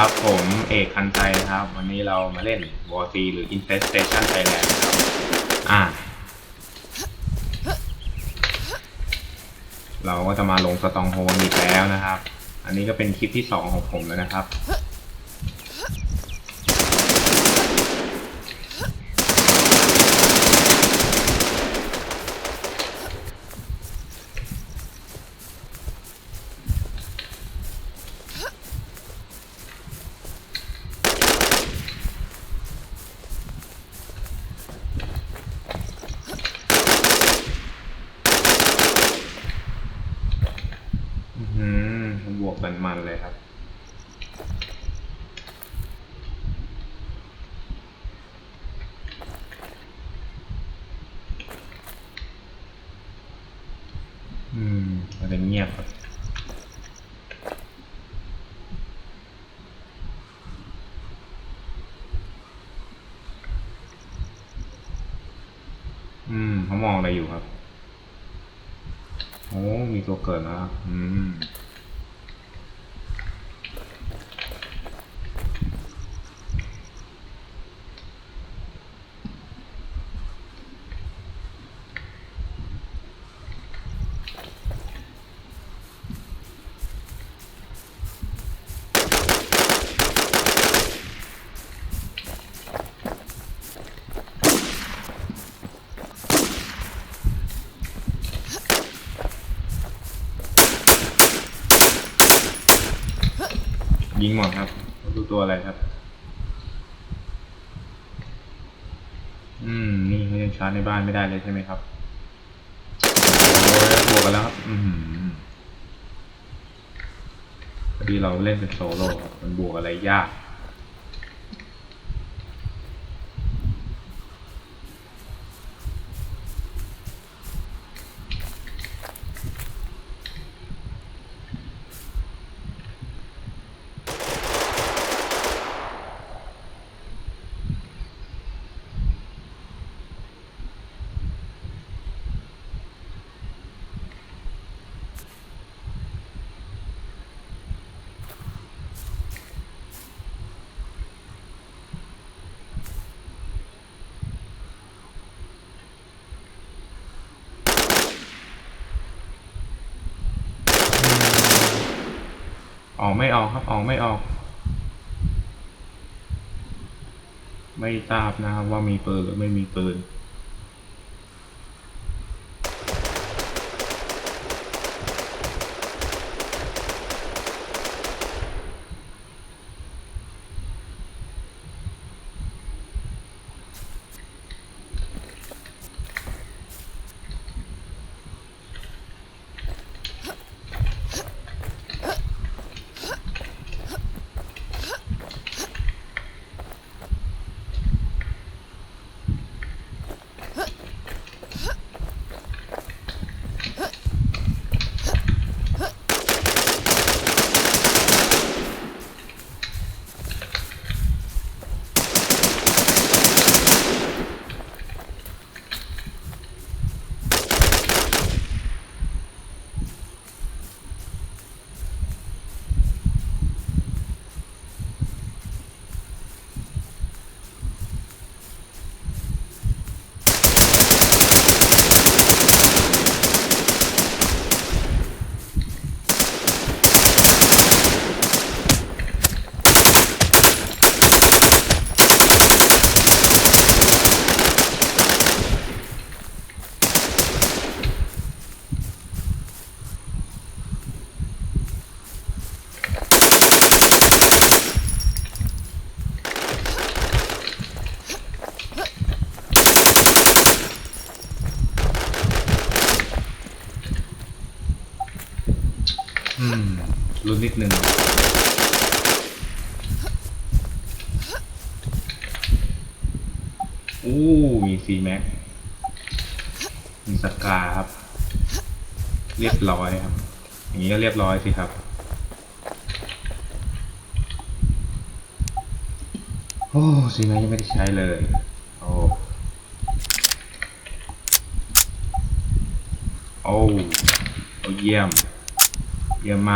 ครับ ผมเอกคันไตนะครับ วันนี้เรามาเล่นวอร์ซีหรือ Infestation Thailand นะครับ อ่า เราก็จะมาลงสตองโฮนอีกแล้วนะครับ อันนี้ก็เป็นคลิปที่สองของผมแล้วนะครับ อือหือบวก มันมันๆเลยครับ อืมมันจะเงียบครับอืมเขามองอะไรอยู่ครับ โอ้ มีตัวเกิดนะครับ อืม ยิงหมดครับดูตัวอะไรครับ อืม นี่เขายังชาร์จในบ้านไม่ได้เลยใช่ไหมครับโอ้ยบวกกันแล้วครับอืมพอดีเราเล่นเป็นโซโล่ครับมันบวกอะไรยาก ออกไม่ออกครับ ออกไม่ออก ไม่ทราบนะครับว่ามีปืนหรือไม่มีปืน อืมลุ้นนิดนึงอู้มีซีแม็กมีสกาครับ เรียบร้อยครับ อย่างนี้ก็เรียบร้อยสิครับโอ้ซีแม็กยังไม่ได้ใช้เลยโอ้โอ้โอ้เยี่ยม เยี่ยมม